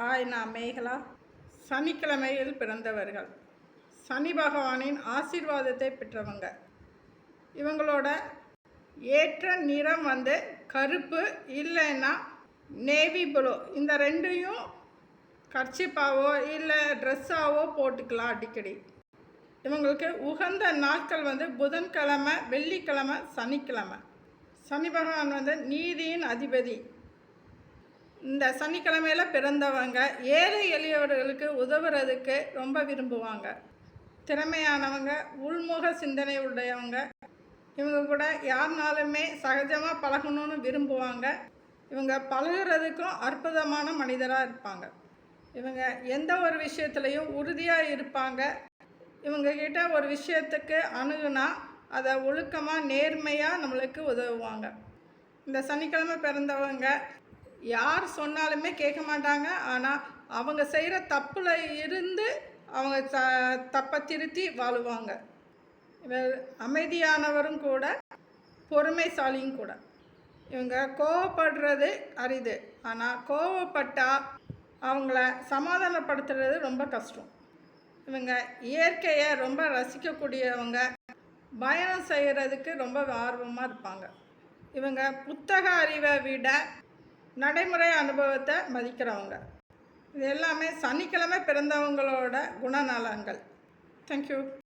Hi நான் மேகலா சனிக்கிழமையில் பிறந்தவர்கள். சனி பகவானின் ஆசீர்வாதத்தை பெற்றவங்க. இவங்களோட ஏற்ற நிறம் வந்து கருப்பு இல்லைன்னா நேவி ப்ளூ. இந்த ரெண்டையும் கர்ச்சிப்பாவோ இல்லை ட்ரெஸ்ஸாவோ போட்டுக்கலாம் அடிக்கடி. இவங்களுக்கு உகந்த நாட்கள் வந்து புதன்கிழமை வெள்ளிக்கிழமை சனிக்கிழமை. சனி பகவான் வந்து நீதியின் அதிபதி. இந்த சனிக்கிழமையில் பிறந்தவங்க ஏழை எளியவர்களுக்கு உதவுறதுக்கு ரொம்ப விரும்புவாங்க. திறமையானவங்க உள்முக சிந்தனை உடையவங்க. இவங்க கூட யாருனாலுமே சகஜமாக பழகணும்னு விரும்புவாங்க. இவங்க பழகுறதுக்கும் அற்புதமான மனிதராக இருப்பாங்க. இவங்க எந்த ஒரு விஷயத்துலையும் உறுதியாக இருப்பாங்க. இவங்கக்கிட்ட ஒரு விஷயத்துக்கு அணுகுனா அதை ஒழுக்கமாக நேர்மையாக நம்மளுக்கு உதவுவாங்க. இந்த சனிக்கிழமை பிறந்தவங்க யார் சொன்னாலுமே கேட்க மாட்டாங்க. ஆனால் அவங்க செய்கிற தப்பில் இருந்து அவங்க த தப்பை திருத்தி வாழுவாங்க. இவர் அமைதியானவரும் கூட பொறுமைசாலியும் கூட. இவங்க கோவப்படுறது அரிது. ஆனால் கோவப்பட்டால் அவங்கள சமாதானப்படுத்துறது ரொம்ப கஷ்டம். இவங்க இயற்கையை ரொம்ப ரசிக்கக்கூடியவங்க பயணம் செய்கிறதுக்கு ரொம்ப ஆர்வமாக இருப்பாங்க. இவங்க புத்தக அறிவை விட நடைமுறை அனுபவத்தை மதிக்கிறவங்க. இது எல்லாமே சனிக்கிழமை பிறந்தவங்களோட குணநலங்கள் தேங்க்யூ